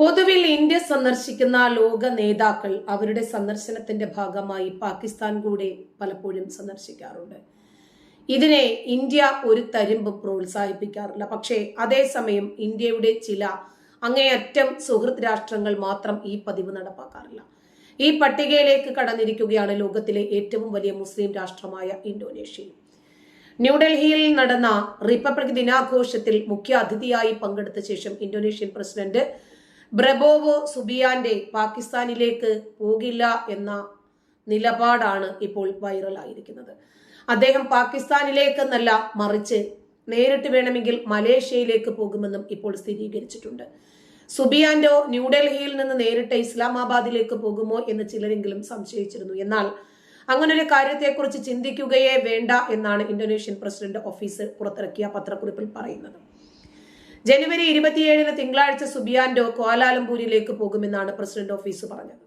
പൊതുവിൽ ഇന്ത്യ സന്ദർശിക്കുന്ന ലോക നേതാക്കൾ അവരുടെ സന്ദർശനത്തിന്റെ ഭാഗമായി പാകിസ്ഥാൻ കൂടെ പലപ്പോഴും സന്ദർശിക്കാറുണ്ട്. ഇതിനെ ഇന്ത്യ ഒരു തരിമ്പ് പ്രോത്സാഹിപ്പിക്കാറില്ല. പക്ഷേ അതേസമയം ഇന്ത്യയുടെ ചില അങ്ങേയറ്റം സുഹൃത്ത് രാഷ്ട്രങ്ങൾ മാത്രം ഈ പതിവ് നടപ്പാക്കാറില്ല. ഈ പട്ടികയിലേക്ക് കടന്നിരിക്കുകയാണ് ലോകത്തിലെ ഏറ്റവും വലിയ മുസ്ലിം രാഷ്ട്രമായ ഇന്തോനേഷ്യ. ന്യൂഡൽഹിയിൽ നടന്ന റിപ്പബ്ലിക് ദിനാഘോഷത്തിൽ മുഖ്യ അതിഥിയായി പങ്കെടുത്ത ശേഷം ഇന്തോനേഷ്യൻ പ്രസിഡന്റ് ബ്രബോവോ സുബിയാന്റെ പാകിസ്ഥാനിലേക്ക് പോകില്ല എന്ന നിലപാടാണ് ഇപ്പോൾ വൈറലായിരിക്കുന്നത്. അദ്ദേഹം പാകിസ്ഥാനിലേക്കെന്നല്ല മറിച്ച് നേരിട്ട് വേണമെങ്കിൽ മലേഷ്യയിലേക്ക് പോകുമെന്നും ഇപ്പോൾ സ്ഥിരീകരിച്ചിട്ടുണ്ട്. സുബിയാൻഡോ ന്യൂഡൽഹിയിൽ നിന്ന് നേരിട്ട് ഇസ്ലാമാബാദിലേക്ക് പോകുമോ എന്ന് ചിലരെങ്കിലും സംശയിച്ചിരുന്നു. എന്നാൽ അങ്ങനൊരു കാര്യത്തെക്കുറിച്ച് ചിന്തിക്കുകയേ വേണ്ട എന്നാണ് ഇന്തോനേഷ്യൻ പ്രസിഡന്റ് ഓഫീസ് പുറത്തിറക്കിയ പത്രക്കുറിപ്പിൽ പറയുന്നത്. ജനുവരി ഇരുപത്തിയേഴിന് തിങ്കളാഴ്ച സുബിയാൻഡോ കോലാലംപൂരിലേക്ക് പോകുമെന്നാണ് പ്രസിഡന്റ് ഓഫീസ് പറഞ്ഞത്.